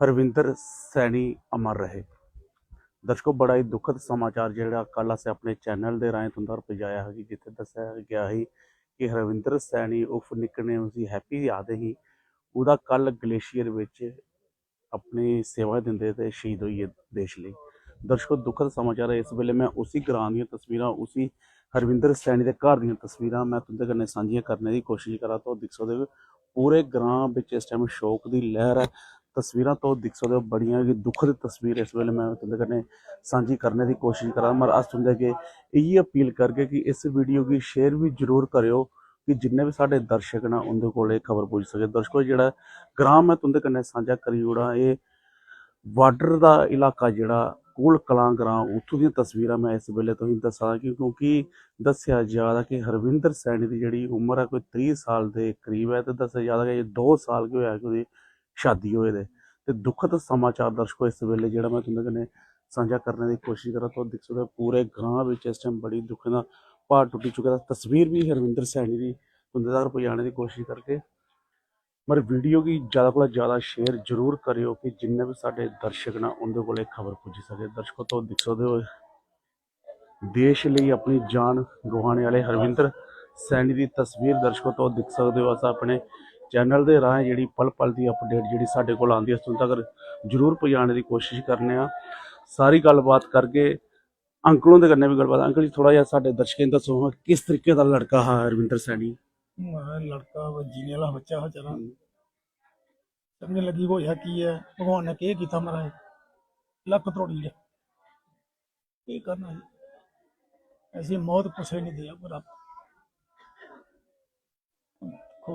ਹਰਵਿੰਦਰ ਸੈਣੀ ਅਮਰ ਰਹੇ। ਦਰਸ਼ਕੋ, ਬੜਾ ਹੀ ਦੁਖਦ ਸਮਾਚਾਰ ਜਿਹੜਾ ਕੱਲ ਅਸੀਂ ਆਪਣੇ ਚੈਨਲ ਦੇ ਰਾਹੀਂ ਤੁਹਾਨੂੰ ਪਹੁੰਚਾਇਆ ਹੈ ਜਿੱਥੇ ਦੱਸਿਆ ਗਿਆ ਸੀ ਕਿ ਹਰਵਿੰਦਰ ਸੈਣੀ ਉਫ ਨਿਕਨੇਮ ਸੀ, ਹੈਪੀ ਯਾਦ ਹੀ ਉਹਦਾ ਕੱਲ ਗਲੇਸ਼ੀਅਰ ਵਿੱਚ ਆਪਣੀ ਸੇਵਾ ਦਿੰਦੇ ਤੇ ਸ਼ਹੀਦ ਹੋਈ ਦੇਸ਼ ਲਈ। ਦਰਸ਼ਕੋ, ਦੁਖਦ ਸਮਾਚਾਰ ਹੈ, ਇਸ ਵੇਲੇ ਮੈਂ ਉਸੇ ਗ੍ਰਾਂ ਦੀਆਂ ਤਸਵੀਰਾਂ, ਉਸੇ ਹਰਵਿੰਦਰ ਸੈਣੀ ਦੇ ਘਰ ਦੀਆਂ ਤਸਵੀਰਾਂ ਮੈਂ ਤੁਹਾਡੇ ਕਨੇ ਸਾਂਝੀਆਂ ਕਰਨ ਦੀ ਕੋਸ਼ਿਸ਼ ਕਰਾਂ। ਤਾਂ ਦਿਖ ਸਕਦੇ ਪੂਰੇ ਗ੍ਰਾਂ ਵਿੱਚ ਇਸ ਟਾਈਮ ਸ਼ੋਕ ਦੀ ਲਹਿਰ ਹੈ। ਤਸਵੀਰਾਂ ਤੋਂ ਦਿਖ ਸਕਦੇ ਹੋ, ਬੜੀਆਂ ਹੀ ਦੁਖਦ ਤਸਵੀਰ ਇਸ ਵੇਲੇ ਮੈਂ ਤੁਹਾਡੇ ਕਨੇ ਸਾਂਝੀ ਕਰਨ ਦੀ ਕੋਸ਼ਿਸ਼ ਕਰਾਂ। ਮਰ ਅਸ ਹੁੰਦੇ ਕਿ ਇਹ ਅਪੀਲ ਕਰਕੇ ਕਿ ਇਸ ਵੀਡੀਓ ਦੀ ਸ਼ੇਅਰ ਵੀ ਜ਼ਰੂਰ ਕਰਿਓ ਕਿ ਜਿੰਨੇ ਵੀ ਸਾਡੇ ਦਰਸ਼ਕ ਨਾ ਉਹਦੇ ਕੋਲ ਇਹ ਖਬਰ ਪਹੁੰਚ ਸਕੇ। ਦਰਸ਼ਕੋ, ਜਿਹੜਾ ਗ੍ਰਾਮ ਮੈਂ ਤੁਹਾਡੇ ਕਨੇ ਸਾਂਝਾ ਕਰੀ ਜੋੜਾ ਇਹ ਬਾਰਡਰ ਦਾ ਇਲਾਕਾ ਜਿਹੜਾ ਕੋਲ ਕਲਾਂ ਗ੍ਰਾਂ ਉੱਥੋਂ ਦੀਆਂ ਤਸਵੀਰਾਂ ਮੈਂ ਇਸ ਵੇਲੇ ਤੋਂ ਹੀ ਦੱਸਾਂ ਕਿਉਂਕਿ ਦੱਸਿਆ ਜਾਂਦਾ ਕਿ ਹਰਵਿੰਦਰ ਸੈਣੀ ਦੀ ਜਿਹੜੀ ਉਮਰ ਹੈ, ਕੋਈ 30 ਸਾਲ ਦੇ ਕਰੀਬ ਹੈ, ਤੇ ਦੱਸਿਆ ਜਾਂਦਾ ਕਿ 2 ਸਾਲ ਕਿ ਹੋਇਆ ਕਿ ਉਹਦੀ ਸ਼ਾਦੀ ਹੋਏ ਦੇ ਤੇ ਦੁਖਦ ਸਮਾਚਾਰ ਦਰਸ਼ਕੋ, ਇਸ ਵੇਲੇ ਜਿਹੜਾ ਮੈਂ ਤੁਹਾਡੇ ਕਨੇ ਸਾਂਝਾ ਕਰਨ ਦੀ ਕੋਸ਼ਿਸ਼ ਕਰਾਂ ਤਾਂ ਦੇਖ ਸਕਦੇ ਪੂਰੇ ਗ੍ਰਾਂ ਵਿੱਚ ਇਸ ਟਾਈਮ ਬੜੀ ਦੁੱਖ ਦਾ ਪਹਾੜ ਟੁੱਟੀ ਚੁੱਕਾ ਦਾ ਤਸਵੀਰ ਵੀ ਹਰਵਿੰਦਰ ਸੈਣੀ ਦੀ ਤੁਹਾਡੇ ਤੱਕ ਪਹੁੰਚਾਉਣ ਦੀ ਕੋਸ਼ਿਸ਼ ਕਰਕੇ। ਮਰ ਵੀਡੀਓ ਕੀ ਜ਼ਿਆਦਾ ਕੋਲ ਜ਼ਿਆਦਾ ਸ਼ੇਅਰ ਜ਼ਰੂਰ ਕਰਿਓ ਕਿ ਜਿੰਨੇ ਵੀ ਸਾਡੇ ਦਰਸ਼ਕ ਨਾ ਉਹਦੇ ਕੋਲੇ ਖਬਰ ਪੁੱਜ ਸਕੇ। ਦਰਸ਼ਕੋ, ਤੋਂ ਦੇਖ ਸਕਦੇ ਹੋ, ਦੇਸ਼ ਲਈ ਆਪਣੀ ਜਾਨ ਗਵਾਉਣ ਵਾਲੇ ਹਰਵਿੰਦਰ ਸੈਣੀ ਦੀ ਤਸਵੀਰ। ਦਰਸ਼ਕੋ, ਤੋਂ ਦਿਖ ਸਕਦੇ ਹੋ, ਅਸਾਂ ਆਪਣੇ ਚੈਨਲ ਦੇ ਰਾਹੀਂ ਜਿਹੜੀ ਪਲ ਪਲ ਦੀ ਅਪਡੇਟ ਜਿਹੜੀ ਸਾਡੇ ਕੋਲ ਆਉਂਦੀ ਹੈ ਤੁਹਾਨੂੰ ਤੱਕ ਜ਼ਰੂਰ ਪਹੁੰਚਾਉਣ ਦੀ ਕੋਸ਼ਿਸ਼ ਕਰਨੇ ਆ। ਸਾਰੀ ਗੱਲਬਾਤ ਕਰਕੇ ਅੰਕਲੋਂ ਦੇ ਕਰਨੇ ਵੀ ਗੱਲਬਾਤ, ਅੰਕਲ ਜੀ ਥੋੜਾ ਜਿਹਾ ਸਾਡੇ ਦਰਸ਼ਕਾਂ ਨੂੰ ਦੱਸੋ ਕਿਸ ਤਰੀਕੇ ਦਾ ਲੜਕਾ ਹੈ ਹਰਵਿੰਦਰ ਸੈਣੀ? ਲੜਕਾ ਵਾ ਵਾਲਾ ਬੱਚਾ ਹੋ ਚਲਾ ਸਮਝ ਲੱਗੀ ਹੋਇਆ ਕੀ ਹੈ, ਭਗਵਾਨ ਨੇ ਕੀ ਕੀਤਾ ਮਰਾ ਲੱਕ ਤਰੋੜੀ ਲਿਆ। ਕੀ ਕਰਨਾ ਹੈ ਐਸੀ ਮੌਤ ਪੁੱਛੇ ਨਹੀਂ ਦਿਆ, ਪਰ को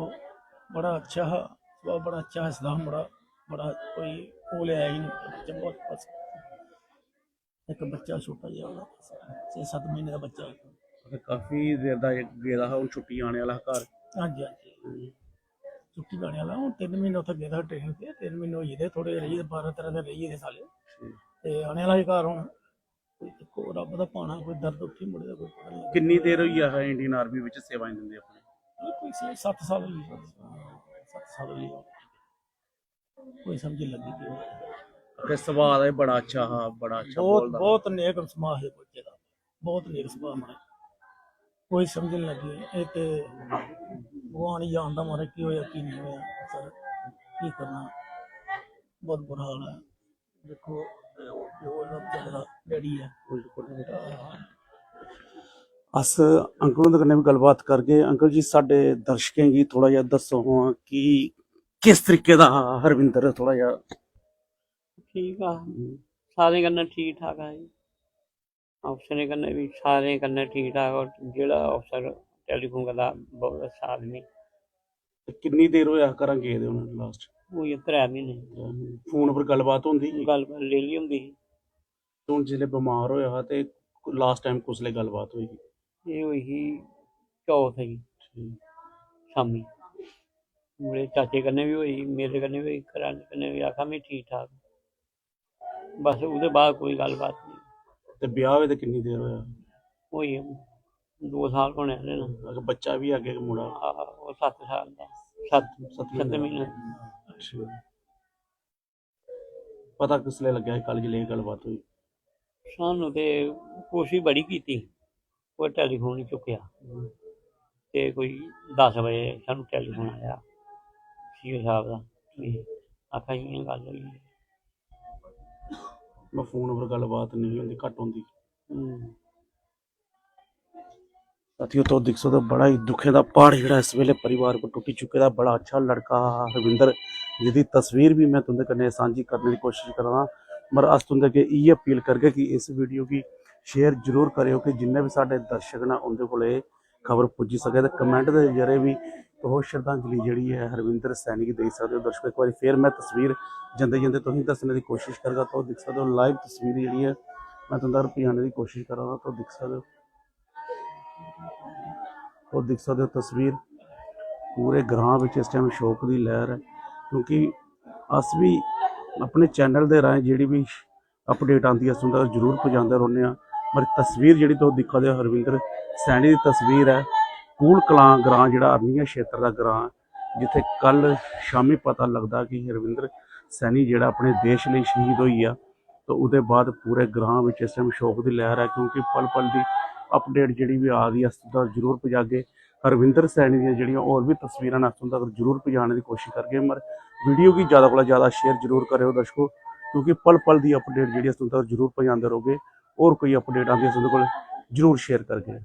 बड़ा अच्छा है स्वभाव बड़ा अच्छा है सलाम बड़ा बड़ा कोई वो ले आया ही नहीं बच्चा बहुत पसंद एक बच्चा छोटा जिहा ਉਹਦਾ छे सत्त महीने ਦਾ ਬੱਚਾ ਹੈ ਤੇ ਕਾਫੀ ਦੇਰ ਦਾ ਗੇਦਾ ਹੈ ਉਹ ਛੁੱਟੀ ਆਣੇ ਵਾਲਾ ਘਰ ਹਾਂਜੀ ਹਾਂਜੀ ਛੁੱਟੀ ਜਾਣੇ ਵਾਲਾ ਹੁਣ 3 ਮਹੀਨੇ ਉੱਥੇ ਗਿਆ ਟ੍ਰੇਨ ਤੇ 3 ਮਹੀਨੇ ਹੋਈ ਦੇ ਥੋੜੇ ਰਹੀ ਦੇ 12 13 ਦਿਨ ਰਹੀ ਦੇ ਸਾਲੇ ਤੇ ਆਣੇ ਵਾਲਾ ਹੀ ਘਰ ਹੁਣ ਕੋਈ ਦੇਖੋ ਰੱਬ ਦਾ ਪਾਣਾ ਕੋਈ ਦਰਦ ਉੱਥੇ ਮੁੜੇ ਦਾ ਕੋਈ ਪਤਾ ਨਹੀਂ ਕਿੰਨੀ ਦੇਰ ਹੋਈ ਆ ਇੰਡੀਅਨ ਆਰਮੀ ਵਿੱਚ ਸੇਵਾਵਾਂ ਦਿੰਦੇ ਆਪਣੇ ਕੋਈ 7 ਸਾਲ ਹੋਈ 7 ਸਾਲ ਹੋਈ ਕੋਈ ਸਮਝ ਲੱਗੀ ਕਿ ਸੁਭਾਅ ਦਾ ਵੀ ਬੜਾ ਅੱਛਾ ਹਾਂ ਬੜਾ ਅੱਛਾ ਬਹੁਤ ਬਹੁਤ ਨੇਕ ਸੁਭਾਅ ਹੈ ਬੱਚੇ ਦਾ। ਬਹੁਤ ਨੇਕ ਸੁਭਾਅ ਮਾਰੇ ਕੋਈ ਸਮਝ ਨਹੀਂ ਲੱਗੀ। ਇਹ ਤੇ ਭਗਵਾਨ ਹੀ ਜਾਣਦਾ ਮਾਰੇ ਕੀ ਹੋਇਆ ਕੀ ਨਹੀਂ ਹੋਇਆ। ਸਰ ਕੀ ਕਰਨਾ? ਬਹੁਤ ਬੁਰਾ ਹਾਲ ਹੈ। ਦੇਖੋ ਇਹ ਜੋ ਦਾ ਜਿਹੜਾ ਡੈਡੀ ਹੈ। ਅਸ ਅੰਕਲ ਦੇ ਕਨੇ ਵੀ ਗੱਲਬਾਤ ਕਰਕੇ ਅੰਕਲ ਜੀ ਸਾਡੇ ਦਰਸ਼ਕਾਂ ਜੀ ਥੋੜਾ ਜਿਹਾ ਦੱਸੋ ਹਾਂ ਕਿ ਕਿਸ ਤਰੀਕੇ ਦਾ ਹਰਵਿੰਦਰ ਥੋੜਾ ਜਿਹਾ? ਠੀਕ ਆ। ਸਾਰੇ ਕੰਨੇ ਠੀਕ ਠਾਕ ਆ ਜੀ। ਅਫਸਰ ਕੰਨੇ ਵੀ ਸਾਰੇ ਕੰਨੇ ਠੀਕ ਠਾਕ ਔਰ ਜਿਹੜਾ ਅਫਸਰ ਟੈਲੀਫੋਨ ਕਰਦਾ ਬਹੁਤ ਅੱਛਾ ਆਦਮੀ। ਕਿੰਨੀ ਦੇਰ ਹੋਇਆ ਕਰਾਂ ਗਏ ਦੇ ਉਹਨਾਂ ਲਾਸਟ ਉਹ ਇਹ ਤਰੇ ਮਹੀਨੇ ਫੋਨ ਉੱਪਰ ਗੱਲਬਾਤ ਹੁੰਦੀ ਸੀ? ਗੱਲ ਲੈ ਲਈ ਹੁੰਦੀ ਹੁਣ ਜਿਹੜੇ ਬਿਮਾਰ ਹੋਇਆ ਤੇ ਲਾਸਟ ਟਾਈਮ ਕੁਸਲੇ ਗੱਲਬਾਤ ਹੋਈ। ਇਹ ਸੀ ਚੌਥ ਸੀ ਸ਼ਾਮੀ। ਮੇਰੇ ਚਾਚੇ ਕੰਨੇ ਵੀ ਹੋਈ ਮੇਰੇ ਕੰਨੇ ਵੀ ਦੇ ਕੰਨੇ ਵੀ ਆਖਾਂ ਵੀ ਠੀਕ ਠਾਕ। ਬਸ ਉਹਦੇ ਬਾਅਦ ਕੋਈ ਗੱਲਬਾਤ ਨਹੀਂ। ਤੇ ਵਿਆਹ ਹੋਏ ਤੇ ਕਿੰਨੀ ਦੇਰ ਹੋਇਆ? ਹੋਈ ਦੋ ਸਾਲ ਹੋਣੇ ਨੇ ਨਾ ਅਗਰ ਬੱਚਾ ਵੀ ਅੱਗੇ ਮੁੰਡਾ? ਆਹ, ਉਹ 7 ਸਾਲ ਦਾ। 7 ਸੱਤ 7 ਮਹੀਨੇ। ਅੱਛਾ। ਪਤਾ ਕਿਸਲੇ ਲੱਗਿਆ ਕੱਲ ਜਲੇ ਗੱਲਬਾਤ ਹੋਈ? ਸਾਨੂੰ ਤੇ ਕੋਸ਼ਿਸ਼ ਬੜੀ ਕੀਤੀ। ਕੋਈ ਟੈਲੀਫੋਨ ਨਹੀਂ ਚੁੱਕਿਆ। ਤੇ ਕੋਈ 10 ਵਜੇ ਸਾਨੂੰ ਟੈਲੀਫੋਨ ਆਇਆ ਸੀਓ ਸਾਹਿਬ ਦਾ ਵੀ ਆਖਾ ਜੀ ਇਹ ਗੱਲ ਹੋਈ ਹੈ। ਮੈਂ ਫੋਨ ਉੱਪਰ ਗੱਲਬਾਤ ਨਹੀਂ ਹੁੰਦੀ ਘੱਟ ਹੁੰਦੀ। ਹਮ, ਸਾਥੀਓ ਤੋਂ ਦੇਖ ਸਕਦੇ ਬੜਾ ਹੀ ਦੁੱਖੇ ਦਾ ਪਹਾੜ ਜਿਹੜਾ ਇਸ ਵੇਲੇ ਪਰਿਵਾਰ ਕੋ ਟੁੱਟੀ ਚੁੱਕੇ ਦਾ ਬੜਾ ਅੱਛਾ ਲੜਕਾ ਰਵਿੰਦਰ ਜਿਹਦੀ ਤਸਵੀਰ ਵੀ ਮੈਂ ਤੁਹਾਡੇ ਕਨੇ ਸਾਂਝੀ ਕਰਨ ਦੀ ਕੋਸ਼ਿਸ਼ ਕਰਾਂ ਮਰ ਅਸ ਤੁਹਾਡੇ ਕੇ ਇਹ ਅਪੀਲ ਕਰਕੇ ਕਿ ਇਸ ਵੀਡੀਓ ਕੀ ਸ਼ੇਅਰ ਜ਼ਰੂਰ ਕਰਿਓ ਕਿ ਜਿੰਨੇ ਵੀ ਸਾਡੇ ਦਰਸ਼ਕ ਨਾ ਉਹਦੇ ਕੋਲੇ ਖਬਰ ਪੁੱਜੀ ਸਕੇ ਤੇ ਕਮੈਂਟ ਦੇ ਜਰੇ ਵੀ ਉਹ ਸ਼ਰਧਾਂਜਲੀ ਜਿਹੜੀ ਹੈ ਹਰਵਿੰਦਰ ਸੈਣੀ ਦੇ ਸਕਦੇ ਹੋ। ਦਰਸ਼ਕੋ, ਇੱਕ ਵਾਰੀ ਫੇਰ ਮੈਂ ਤਸਵੀਰ ਜਾਂਦੇ ਜਾਂਦੇ ਤੁਸੀਂ ਦੱਸਣ ਦੀ ਕੋਸ਼ਿਸ਼ ਕਰਾਂਗਾ ਤਾਂ ਉਹ ਦੇਖ ਸਕਦੇ ਹੋ। ਲਾਈਵ ਤਸਵੀਰ ਜਿਹੜੀ ਹੈ, ਮੈਂ ਤੁਹਾਨੂੰ ਤੱਕ ਪਹੁੰਚਾਉਣ ਦੀ ਕੋਸ਼ਿਸ਼ ਕਰਾਂਗਾ ਤਾਂ ਉਹ ਸਕਦੇ ਹੋ। ਉਹ ਦੇਖ ਸਕਦੇ ਹੋ ਤਸਵੀਰ ਪੂਰੇ ਗ੍ਰਾਂ ਵਿੱਚ ਇਸ ਟਾਈਮ ਸ਼ੋਕ ਦੀ ਲਹਿਰ ਹੈ, ਕਿਉਂਕਿ ਅਸ ਵੀ ਆਪਣੇ ਚੈਨਲ ਦੇ ਰਾਹੀਂ ਜਿਹੜੀ ਵੀ ਅਪਡੇਟ ਆਉਂਦੀ ਹੈ ਸੁਣਦਾ ਜ਼ਰੂਰ ਪਹੁੰਚਾਉਂਦੇ ਰਹਿੰਦੇ ਆ ਪਰ ਤਸਵੀਰ ਜਿਹੜੀ ਤੁਸੀਂ ਦਿਖਾਦੇ ਹੋ ਹਰਵਿੰਦਰ ਸੈਣੀ ਦੀ ਤਸਵੀਰ ਹੈ। ਕੂਲ ਕਲਾਂ ਗ੍ਰਾਂ ਜਿਹੜਾ ਅਰਨੀਆ ਖੇਤਰ ਦਾ ਗ੍ਰਾਂ ਜਿੱਥੇ ਕੱਲ ਸ਼ਾਮੀ ਪਤਾ ਲੱਗਦਾ ਕਿ ਹਰਵਿੰਦਰ ਸੈਣੀ ਜਿਹੜਾ ਆਪਣੇ ਦੇਸ਼ ਲਈ ਸ਼ਹੀਦ ਹੋਈ ਆ, ਤਾਂ ਉਹਦੇ ਬਾਅਦ ਪੂਰੇ ਗ੍ਰਾਂ ਵਿੱਚ ਇਸ ਟਾਈਮ ਸ਼ੋਕ ਦੀ ਲਹਿਰ ਹੈ ਕਿਉਂਕਿ ਪਲ ਪਲ ਦੀ ਅਪਡੇਟ ਜਿਹੜੀ ਵੀ ਆ ਰਹੀ ਹੈ ਤਾਂ ਜ਼ਰੂਰ ਪਜਾਗੇ। ਹਰਵਿੰਦਰ ਸੈਣੀ ਦੀਆਂ ਜਿਹੜੀਆਂ ਹੋਰ ਵੀ ਤਸਵੀਰਾਂ ਨਾਲ ਤੁਹਾਨੂੰ ਤੱਕ ਜ਼ਰੂਰ ਪਹੁੰਚਾਉਣ ਦੀ ਕੋਸ਼ਿਸ਼ ਕਰਕੇ ਮਰ ਵੀਡੀਓ ਕੀ ਜ਼ਿਆਦਾ ਕੋਲ ਜ਼ਿਆਦਾ ਸ਼ੇਅਰ ਜ਼ਰੂਰ ਕਰਿਓ ਦਰਸ਼ਕੋ, ਕਿਉਂਕਿ ਪਲ ਪਲ ਦੀ ਅਪਡੇਟ ਜਿਹੜੀ ਹੈ ਤੁਹਾਨੂੰ ਤੱਕ ਜ਼ਰੂਰ ਪਹੁੰਚਾਉਂਦੇ ਰਹੋਗੇ। ਔਰ ਕੋਈ ਅਪਡੇਟ ਆਉਂਦੀ ਹੈ ਤੁਹਾਡੇ ਕੋਲ ਜ਼ਰੂਰ ਸ਼ੇਅਰ ਕਰਕੇ।